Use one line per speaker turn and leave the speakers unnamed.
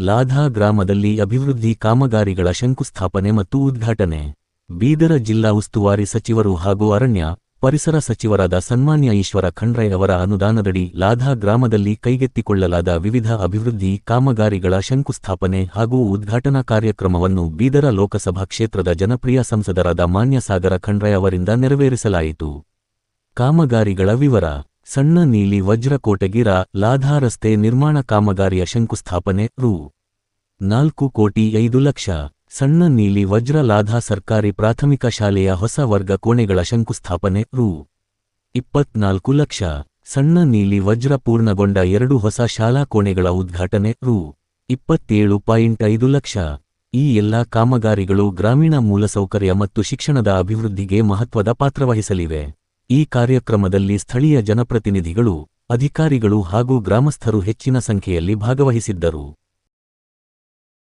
ಲಾಧಾ ಗ್ರಾಮದಲ್ಲಿ ಅಭಿವೃದ್ಧಿ ಕಾಮಗಾರಿಗಳ ಶಂಕುಸ್ಥಾಪನೆ ಮತ್ತು ಉದ್ಘಾಟನೆ. ಬೀದರ ಜಿಲ್ಲಾ ಉಸ್ತುವಾರಿ ಸಚಿವರು ಹಾಗೂ ಅರಣ್ಯ, ಪರಿಸರ ಸಚಿವರಾದ ಸನ್ಮಾನ್ಯ ಈಶ್ವರ ಖಂಡ್ರೈ ಅವರ ಅನುದಾನದಡಿ ಲಾಧಾ ಗ್ರಾಮದಲ್ಲಿ ಕೈಗೆತ್ತಿಕೊಳ್ಳಲಾದ ವಿವಿಧ ಅಭಿವೃದ್ಧಿ ಕಾಮಗಾರಿಗಳ ಶಂಕುಸ್ಥಾಪನೆ ಹಾಗೂ ಉದ್ಘಾಟನಾ ಕಾರ್ಯಕ್ರಮವನ್ನು ಬೀದರ ಲೋಕಸಭಾ ಕ್ಷೇತ್ರದ ಜನಪ್ರಿಯ ಸಂಸದರಾದ ಮಾನ್ಯ ಸಾಗರ ಖಂಡ್ರೆ ಅವರಿಂದ ನೆರವೇರಿಸಲಾಯಿತು. ಕಾಮಗಾರಿಗಳ ವಿವರ. ಸಣ್ಣ ನೀಲಿ ವಜ್ರಕೋಟಗಿರ ಲಾಧಾ ರಸ್ತೆ ನಿರ್ಮಾಣ ಕಾಮಗಾರಿಯ ಶಂಕುಸ್ಥಾಪನೆ, ರು. ನಾಲ್ಕು ಕೋಟಿ ಐದು ಲಕ್ಷ. ಸಣ್ಣ ನೀಲಿ ವಜ್ರ ಲಾಧಾ ಸರ್ಕಾರಿ ಪ್ರಾಥಮಿಕ ಶಾಲೆಯ ಹೊಸ ವರ್ಗ ಕೋಣೆಗಳ ಶಂಕುಸ್ಥಾಪನೆ, ರು. ಇಪ್ಪತ್ನಾಲ್ಕು ಲಕ್ಷ. ಸಣ್ಣ ನೀಲಿ ವಜ್ರ ಪೂರ್ಣಗೊಂಡ ಎರಡು ಹೊಸ ಶಾಲಾ ಕೋಣೆಗಳ ಉದ್ಘಾಟನೆ, ರು. ಇಪ್ಪತ್ತೇಳು ಪಾಯಿಂಟ್ ಐದು ಲಕ್ಷ. ಈ ಎಲ್ಲಾ ಕಾಮಗಾರಿಗಳು ಗ್ರಾಮೀಣ ಮೂಲಸೌಕರ್ಯ ಮತ್ತು ಶಿಕ್ಷಣದ ಅಭಿವೃದ್ಧಿಗೆ ಮಹತ್ವದ ಪಾತ್ರವಹಿಸಲಿವೆ. ಈ ಕಾರ್ಯಕ್ರಮದಲ್ಲಿ ಸ್ಥಳೀಯ ಜನಪ್ರತಿನಿಧಿಗಳು ಅಧಿಕಾರಿಗಳು ಹಾಗೂ ಗ್ರಾಮಸ್ಥರು ಹೆಚ್ಚಿನ ಸಂಖ್ಯೆಯಲ್ಲಿ ಭಾಗವಹಿಸಿದ್ದರು.